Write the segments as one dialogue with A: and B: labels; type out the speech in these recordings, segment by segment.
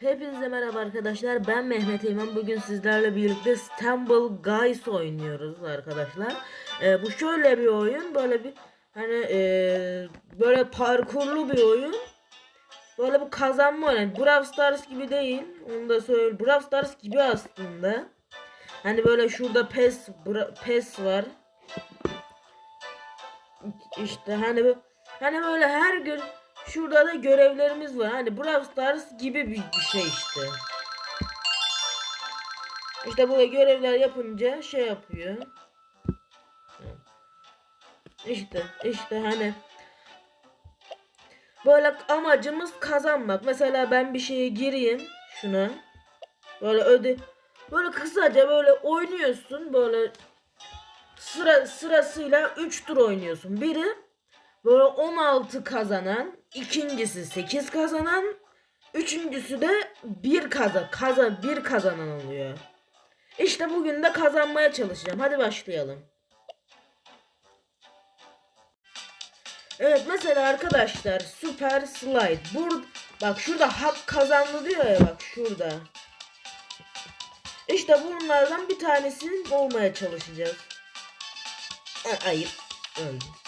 A: Hepinize merhaba arkadaşlar. Ben Mehmet Eymen. Bugün sizlerle birlikte Stumble Guys oynuyoruz arkadaşlar. Ee, bu şöyle bir oyun. Böyle bir hani ee, böyle parkurlu bir oyun. Böyle bir kazanma oyunu. Brawl Stars gibi değil. Onu da söyle. Brawl Stars gibi aslında. Hani böyle şurada PES PES var. İşte hani bu- hani böyle her gün şurada da görevlerimiz var. Hani Brawl Stars gibi bir, şey işte. İşte böyle görevler yapınca şey yapıyor. İşte işte hani böyle amacımız kazanmak. Mesela ben bir şeye gireyim şuna. Böyle öde böyle kısaca böyle oynuyorsun böyle sıra sırasıyla 3 tur oynuyorsun. Biri böyle 16 kazanan, ikincisi 8 kazanan, üçüncüsü de 1 kaza kaza 1 kazanan oluyor. İşte bugün de kazanmaya çalışacağım. Hadi başlayalım. Evet mesela arkadaşlar Super Slide. Bur bak şurada hak kazandı diyor ya bak şurada. İşte bunlardan bir tanesini olmaya çalışacağız. Ayıp. Öldüm.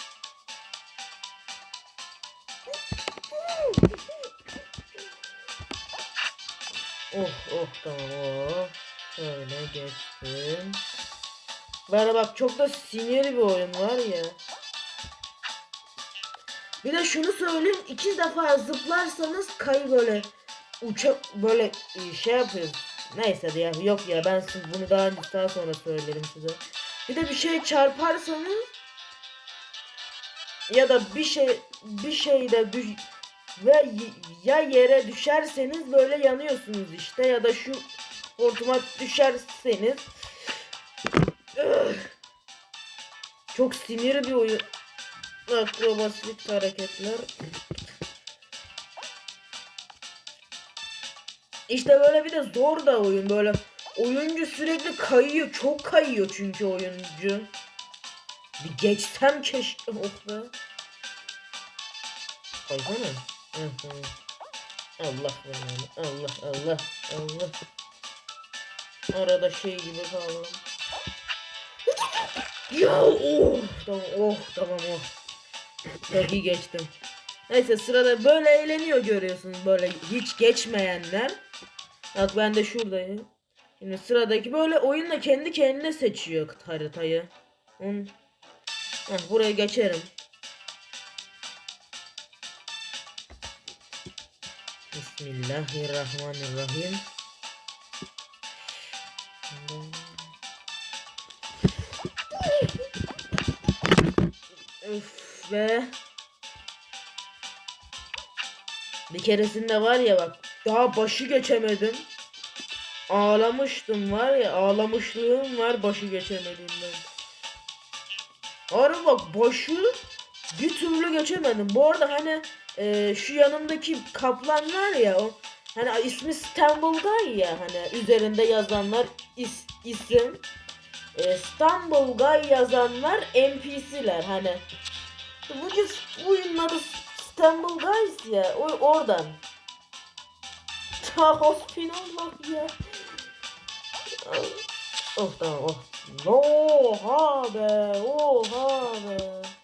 A: Oh oh tamam oh. Şöyle geçtim. Böyle bak çok da sinirli bir oyun var ya. Bir de şunu söyleyeyim iki defa zıplarsanız kayı böyle uçak böyle e, şey yapıyoruz. Neyse ya yok ya ben siz bunu daha daha sonra söylerim size. Bir de bir şey çarparsanız ya da bir şey bir şeyde düş ve ya yere düşerseniz böyle yanıyorsunuz işte ya da şu hortuma düşerseniz. Çok sinir bir oyun. Akrobasik hareketler. İşte böyle bir de zor da oyun böyle. Oyuncu sürekli kayıyor çok kayıyor çünkü oyuncu. Bir geçsem keşke. Oh be. Kaysana. Allah belanı Allah Allah Allah. Arada şey gibi kaldım. Ya oh tamam oh tamam oh. Çok iyi geçtim. Neyse sırada böyle eğleniyor görüyorsunuz böyle hiç geçmeyenler. Bak ben de şuradayım. Şimdi sıradaki böyle oyunla kendi kendine seçiyor haritayı. Onun... Heh, buraya geçerim Bismillahirrahmanirrahim. Üf be. Bir keresinde var ya bak daha başı geçemedim. Ağlamıştım var ya ağlamışlığım var başı geçemediğimden. Harbi bak başı bir türlü geçemedim. Bu arada hani e, şu yanımdaki kaplan var ya o hani ismi Stumble ya hani üzerinde yazanlar is, isim. E, İstanbul Guy yazanlar NPC'ler hani bu bu oyunun adı İstanbul Guys ya o oradan. Ta hasbinallah ya. Oh tamam oh. Oha be oha be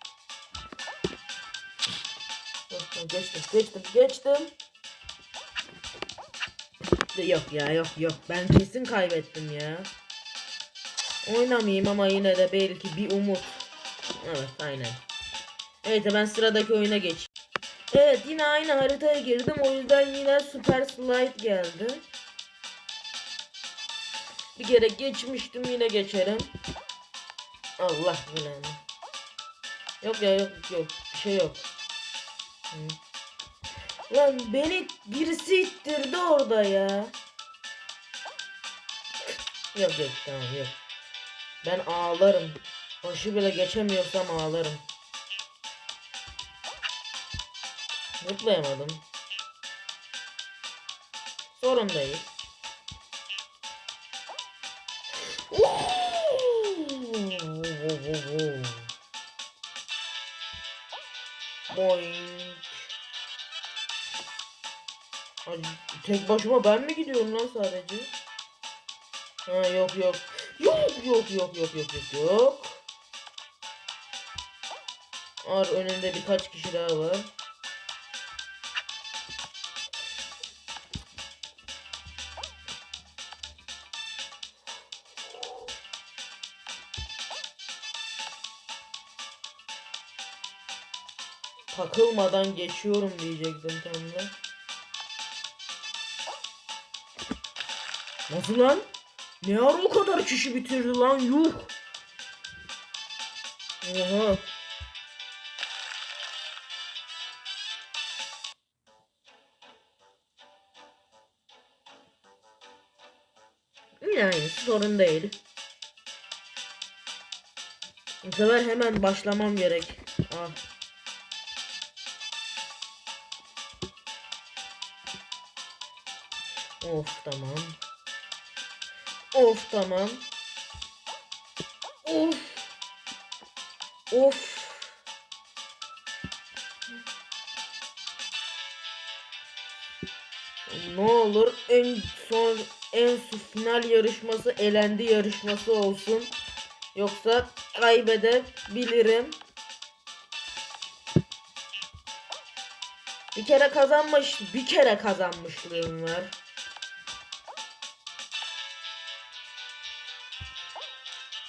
A: Geçtim, geçtim, geçtim. Yok ya, yok yok. Ben kesin kaybettim ya. Oynamayayım ama yine de belki bir umut. Evet, aynen. Evet, ben sıradaki oyuna geç. Evet, yine aynı haritaya girdim. O yüzden yine Super Slide geldi. Bir kere geçmiştim, yine geçerim. Allah bilen. Yok ya, yok yok. Bir şey yok. Lan beni birisi ittirdi orada ya. Yok yok tamam yok. Ben ağlarım. Başı bile geçemiyorsam ağlarım. Zıplayamadım. Sorun değil. Boing. Tek başıma ben mi gidiyorum lan sadece? Ha yok yok. Yok yok yok yok yok yok yok. Ar önünde birkaç kişi daha var. Takılmadan geçiyorum diyecektim tam Nasıl lan? Ne ara o kadar kişi bitirdi lan yuh. Oha. Yani sorun değil. Bu sefer hemen başlamam gerek. Ah. Of tamam. Of tamam. Of. Of. Ne olur en son en su final yarışması elendi yarışması olsun. Yoksa kaybedebilirim. Bir kere kazanmış, bir kere kazanmışlığım var.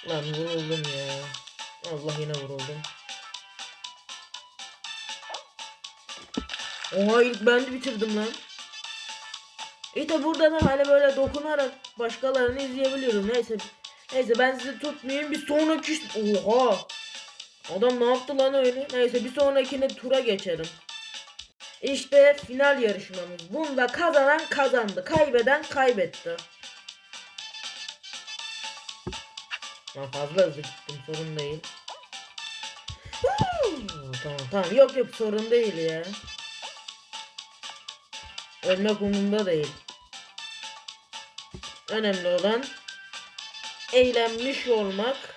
A: Lan vuruldum ya. Allah yine vuruldum. Oha ilk ben de bitirdim lan. İşte burada da hani böyle dokunarak başkalarını izleyebiliyorum. Neyse. Neyse ben sizi tutmayayım. Bir sonraki... Oha. Adam ne yaptı lan öyle? Neyse bir sonrakine tura geçelim. İşte final yarışmamız. Bunda kazanan kazandı. Kaybeden kaybetti. Ben fazla hızlı gittim sorun değil. Tamam tamam yok yok sorun değil ya. Ölmek umurumda değil. Önemli olan eğlenmiş olmak.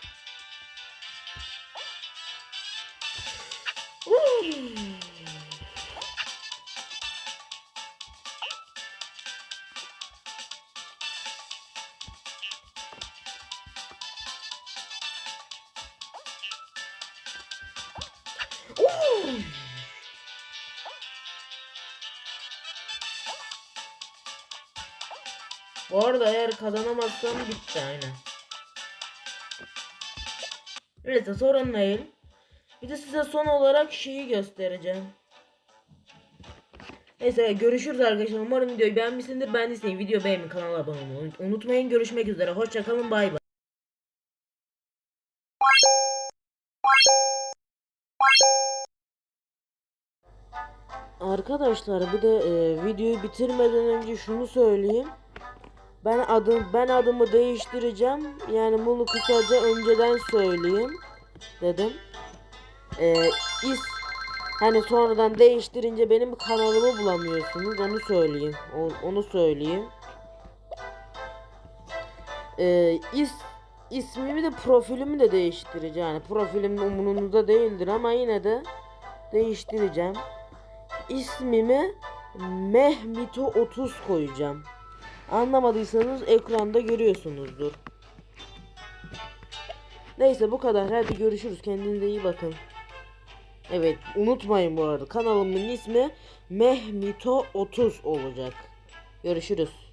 A: Bu arada eğer kazanamazsam bitti aynen. Neyse sorun değil. Bir de size son olarak şeyi göstereceğim. Neyse görüşürüz arkadaşlar. Umarım videoyu beğenmişsinizdir. Beğendiyseniz video beğenin kanala abone olmayı unutmayın. Görüşmek üzere. Hoşçakalın. Bay bay. Arkadaşlar bir de e, videoyu bitirmeden önce şunu söyleyeyim. Ben adım ben adımı değiştireceğim. Yani bunu kısaca önceden söyleyeyim dedim. Ee, is hani sonradan değiştirince benim kanalımı bulamıyorsunuz. Onu söyleyeyim. Onu söyleyeyim. Ee, is ismimi de profilimi de değiştireceğim. Yani profilim umurunuzda değildir ama yine de değiştireceğim. İsmimi Mehmito 30 koyacağım. Anlamadıysanız ekranda görüyorsunuzdur. Neyse bu kadar. Hadi görüşürüz. Kendinize iyi bakın. Evet unutmayın bu arada kanalımın ismi Mehmito 30 olacak. Görüşürüz.